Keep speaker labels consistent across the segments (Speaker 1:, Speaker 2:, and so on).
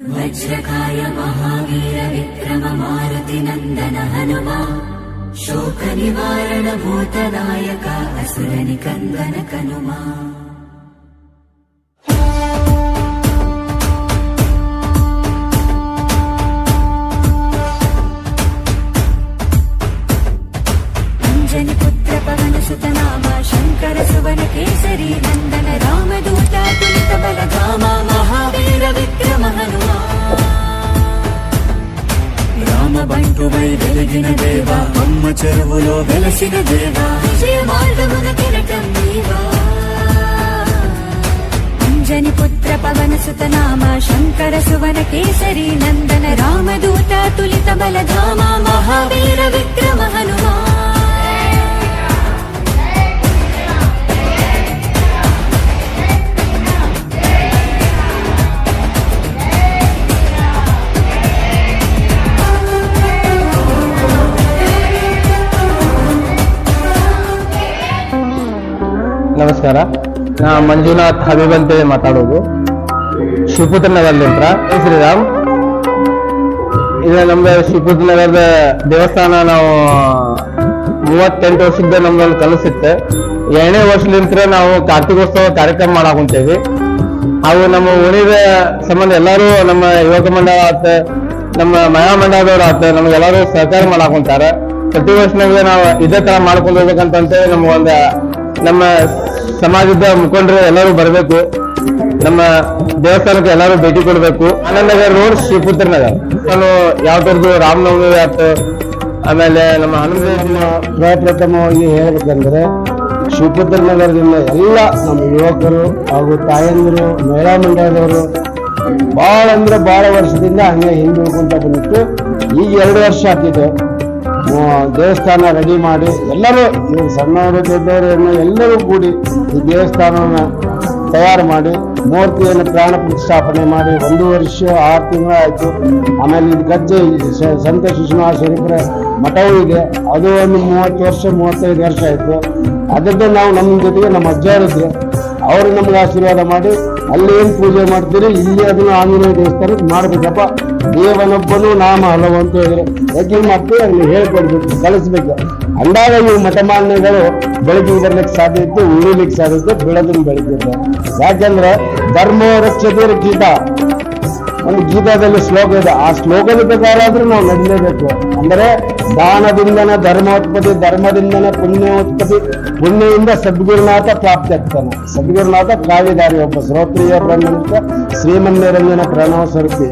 Speaker 1: वज्रकाय महावीरविक्रममारुतिनन्दन हनुमा शोकनिवारणभूतनायका असुरनिकन्दन कनुमा మానసతనామ శంకర సువన కేసరి నందన రామదూత తులిత బలగామ మహావీర విక్రమ రామ బంటువై వెలిగిన అమ్మ చెరువులో వెలసిన విజయ మార్గమున కిరటం పుత్ర పవన శంకర కేసరి నందన తులిత మహావీర
Speaker 2: ನಮಸ್ಕಾರ. ನಾ ಮಂಜುನಾಥ್ ಹಬೀಬ್ ಅಂತೇಳಿ ಮಾತಾಡೋದು. ಶಿವಪುತ್ರ ನಗರದಿಂದ ಶ್ರೀರಾಮ್. ಇದು ನಮ್ದು ಶಿವಪುತ್ರ ನಗರದ ದೇವಸ್ಥಾನ ನಾವು ಮೂವತ್ತೆಂಟು ವರ್ಷದ ನಮ್ದೊಂದು ಕಲಿಸುತ್ತೆ. ಎರಡನೇ ವರ್ಷಲಿಂತ್ರ ನಾವು ಕಾರ್ತಿಕೋತ್ಸವ ಕಾರ್ಯಕ್ರಮ ಮಾಡಕ್ ಹೊಂಟೇವಿ ಅವು ನಮ್ಮ ಉಳಿದ ಸಂಬಂಧ ಎಲ್ಲರೂ ನಮ್ಮ ಯುವಕ ಮಂಡಳ ಆತ ನಮ್ಮ ಮಹಾಮಂಡಲದವರು ಆತ ನಮ್ಗೆಲ್ಲರೂ ಸಹಕಾರ ಮಾಡಕ್ ಹೊಂಟಾರ ಪ್ರತಿ ವರ್ಷನಾಗ ನಾವು ಇದೇ ತರ ಮಾಡ್ಕೊಂಡು ಹೋಗ್ಬೇಕಂತಂತೇಳಿ ನಮ್ಗೆ ಒಂದು ನಮ್ಮ ಸಮಾಜದ ಮುಖಂಡರು ಎಲ್ಲರೂ ಬರಬೇಕು. ನಮ್ಮ ದೇವಸ್ಥಾನಕ್ಕೆ ಎಲ್ಲರೂ ಭೇಟಿ ಕೊಡಬೇಕು. ಆನಂದ್ ನಗರ್ ರೋಡ್ ಶ್ರೀಪುತ್ರ ನಗರ್. ನಾನು ಯಾವ್ದು ರಾಮನವಮಿ ಆಯ್ತು. ಆಮೇಲೆ ನಮ್ಮ ಹನುಮ
Speaker 3: ಪ್ರಥಮವಾಗಿ ಹೇಳ್ಬೇಕಂದ್ರೆ ಶ್ರೀಪುತ್ರ ನಗರದಿಂದ ಎಲ್ಲ ನಮ್ಮ ಯುವಕರು ಹಾಗೂ ತಾಯಂದಿರು ಮಹಿಳಾ ಮಂಡಳದವರು ಭಾಳ ಅಂದ್ರೆ ಭಾಳ ವರ್ಷದಿಂದ ಹಂಗೆ ಹಿಂದುಳ್ಕೊಂತ ಬಂದಿತ್ತು. ಈಗ ಎರಡು ವರ್ಷ ಆಗ್ತಿದೆ ಆ, ದೇವಸ್ಥಾನ ರೆಡಿ ಮಾಡಿ ಎಲ್ಲರೂ ಸಣ್ಣವರು ದೊಡ್ಡವರು ಎಲ್ಲರೂ ಕೂಡಿ ಈ ದೇವಸ್ಥಾನವನ್ನು ತಯಾರು ಮಾಡಿ, ಮೂರ್ತಿಯನ್ನು ಪ್ರಾಣ ಪ್ರತಿಷ್ಠಾಪನೆ ಮಾಡಿ, ಒಂದು ವರ್ಷ, ಆರು ತಿಂಗಳು ಆಯಿತು. ಆಮೇಲೆ ಇದು ಗಜ್ಜೆ ಸಂತ ಸಂತ ಶಿಶುನಾಶ್ವರಿಪುರ ಮಠವೂ ಇದೆ ಅದು ಒಂದು ಮೂವತ್ತು ವರ್ಷ, ಮೂವತ್ತೈದು ವರ್ಷ ಆಯಿತು. ಅದರದ್ದು ನಾವು ನಮ್ಮ ಜೊತೆಗೆ ನಮ್ಮ ಅಜ್ಜಾರಿದ್ರು ಅವರು ನಮ್ಗೆ ಆಶೀರ್ವಾದ ಮಾಡಿ, ಅಲ್ಲಿ ಏನು ಪೂಜೆ ಮಾಡ್ತೀರಿ, ಇಲ್ಲಿ ಅದನ್ನು ಆಂಜನೇಯ ದೇವಸ್ಥಾನಕ್ಕೆ ಮಾಡಬೇಕಪ್ಪ. ದೇವನೊಬ್ಬನು ನಾಮ ಹಲವು ಅಂತ ಹೇಳಿದ್ರು. ಯಾಕೆ ಮಕ್ಕಳು ಅಲ್ಲಿ ಹೇಳ್ಕೊಡ್ಬೇಕು? ಕಲಿಸ್ಬೇಕು ಅಂದಾಗ ಇವು ಮಠಮಾನ್ಯಗಳು ಬೆಳಕಿಗೆ ಬರ್ಲಿಕ್ಕೆ ಸಾಧ್ಯ ಇತ್ತು ಉಳಿಲಿಕ್ಕೆ ಸಾಧ್ಯ ಇತ್ತು ಬೆಳೆದನ್ನು ಬೆಳಕಿದ್ದೆ ಯಾಕಂದ್ರೆ ಧರ್ಮ ರಕ್ಷತೆ ರಕ್ಷಿತ ಒಂದು ಗೀತಾದಲ್ಲಿ ಶ್ಲೋಕ ಇದೆ. ಆ ಶ್ಲೋಕದ ಪ್ರಕಾರ ಆದ್ರೂ ನಾವು ನಡೀಲೇಬೇಕು. ಅಂದರೆ ದಾನದಿಂದನ ಧರ್ಮೋತ್ಪತ್ತಿ, ಧರ್ಮದಿಂದನ ಪುಣ್ಯೋತ್ಪತ್ತಿ, ಪುಣ್ಯದಿಂದ ಸದ್ಗುರುನಾಥ ಪ್ರಾಪ್ತಿ ಆಗ್ತಾನೆ. ಸದ್ಗುರುನಾಥ ಕಾವಿದಾರಿ ಒಬ್ಬ ಶ್ರೋತ್ರಿಯ ಬ್ರಹ್ಮನಿಂದ ಶ್ರೀಮನ್ನಿರಂಜನ ಪ್ರಣವ ಸ್ವರೂಪಿ.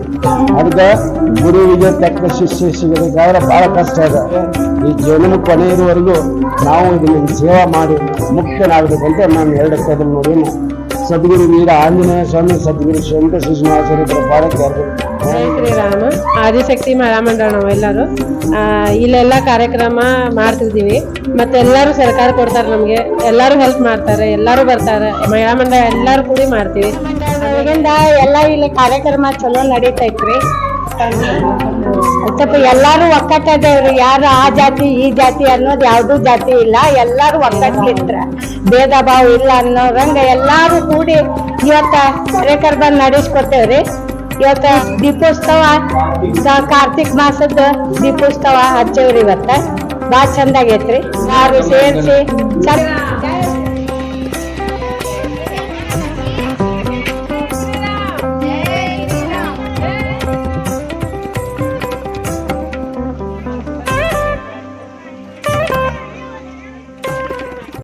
Speaker 3: ಅದಕ್ಕೆ ಗುರುವಿಗೆ ತಕ್ಕ ಶಿಷ್ಯ ಸಿಗಬೇಕಾದ್ರೆ ಬಹಳ ಕಷ್ಟ ಇದೆ. ಈ ಜನ್ಮ ಕೊನೆ ಇರುವವರೆಗೂ ನಾವು ಇದನ್ನು ಸೇವಾ ಮಾಡಿ ಮುಕ್ತನಾಗಬೇಕಂತ ನಾನು ಎರಡು ಅದನ್ನು ನೋಡಿ. ಸದ್ಗುರು ವೀರ ಆಂಜನೇಯ ಸ್ವಾಮಿ ಸದ್ಗುರು ಶಂಕರ
Speaker 4: ಜೈ ಶ್ರೀರಾಮ ಆದಿಶಕ್ತಿ ಮಹಿಳಾ ಮಂಡಳ ನಾವು ಎಲ್ಲರೂ ಆ, ಇಲ್ಲೆಲ್ಲ ಕಾರ್ಯಕ್ರಮ ಮಾಡ್ತಿದ್ದೀವಿ. ಮತ್ತೆ ಎಲ್ಲರೂ ಸರ್ಕಾರ ಕೊಡ್ತಾರೆ ನಮಗೆ. ಎಲ್ಲರೂ ಹೆಲ್ಪ್ ಮಾಡ್ತಾರೆ ಎಲ್ಲರೂ ಬರ್ತಾರೆ. ಮಹಿಳಾ ಮಂಡಳ ಎಲ್ಲರೂ ಕೂಡಿ ಮಾಡ್ತೀವಿ.
Speaker 5: ಎಲ್ಲ ಇಲ್ಲಿ ಕಾರ್ಯಕ್ರಮ ಚಲೋ ನಡೀತೈತ್ರಿ. ಸ್ವಲ್ಪ ಎಲ್ಲಾರು ಒಕ್ಕಟ್ಟದೇವ್ರಿ ಯಾರು ಆ ಜಾತಿ, ಈ ಜಾತಿ ಅನ್ನೋದು ಯಾವ್ದು ಜಾತಿ ಇಲ್ಲ. ಎಲ್ಲಾರು ಒಕ್ಕಟ್ಲಿತ್ರ ಭೇದ ಭಾವ ಇಲ್ಲ ಅನ್ನೋರಂಗ ಎಲ್ಲಾರು ಕೂಡಿ ಇವತ್ತ ಕಾರ್ಯಕ್ರಮ ನಡೆಸ್ಕೊತೇವ್ರಿ ಇವತ್ತ ದೀಪೋತ್ಸವ ಕಾರ್ತಿಕ್ ಮಾಸದ ದೀಪೋತ್ಸವ ಹಚ್ಚೇವ್ರಿ ಇವತ್ತ. ಭಾಳ ಚಂದಾಗೈತ್ರಿ. ಯಾರು ಸೇರಿಸಿ